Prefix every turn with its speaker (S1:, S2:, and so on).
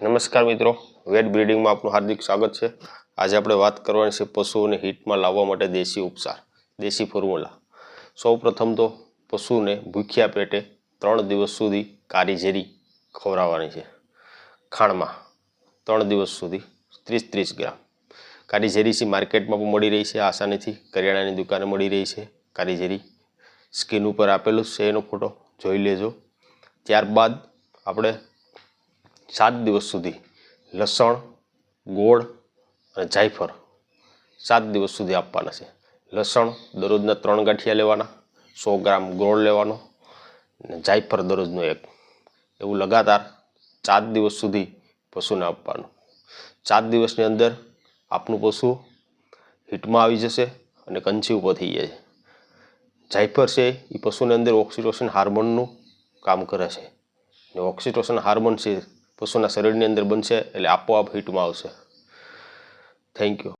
S1: નમસ્કાર મિત્રો, વેટ બ્રીડિંગમાં આપનું હાર્દિક સ્વાગત છે. આજે આપણે વાત કરવાની છે પશુઓને હિટમાં લાવવા માટે દેશી ઉપચાર, દેશી ફોર્મ્યુલા. સૌ પ્રથમ તો પશુને ભૂખ્યા પેટે ત્રણ દિવસ સુધી કારી ઝેરી ખવડાવવાની છે. ખાણમાં ત્રણ દિવસ સુધી ત્રીસ ત્રીસ ગ્રામ. કારી ઝેરી છે માર્કેટમાં પણ મળી રહી છે, આસાનીથી કરિયાણાની દુકાને મળી રહી છે કાળી ઝેરી સ્કીન ઉપર આપેલું છે એનો ફોટો, જોઈ લેજો. ત્યારબાદ આપણે સાત દિવસ સુધી લસણ, ગોળ અને જાયફળ સાત દિવસ સુધી આપવાના છે. લસણ દરરોજના ત્રણ ગાંઠિયા લેવાના, સો ગ્રામ ગોળ લેવાનો અને જાયફળ દરરોજનો એક. એવું લગાતાર સાત દિવસ સુધી પશુને આપવાનું. સાત દિવસની અંદર આપનું પશુ હીટમાં આવી જશે અને કંચી ઊભો થઈ જાય જાયફળ છે એ પશુની અંદર ઓક્સિટોસિન હાર્મોનનું કામ કરે છે. ને ઓક્સિટોસિન હાર્મોન છે પશુના શરીરની અંદર બનશે એટલે આપોઆપ હીટમાં આવશે. Thank you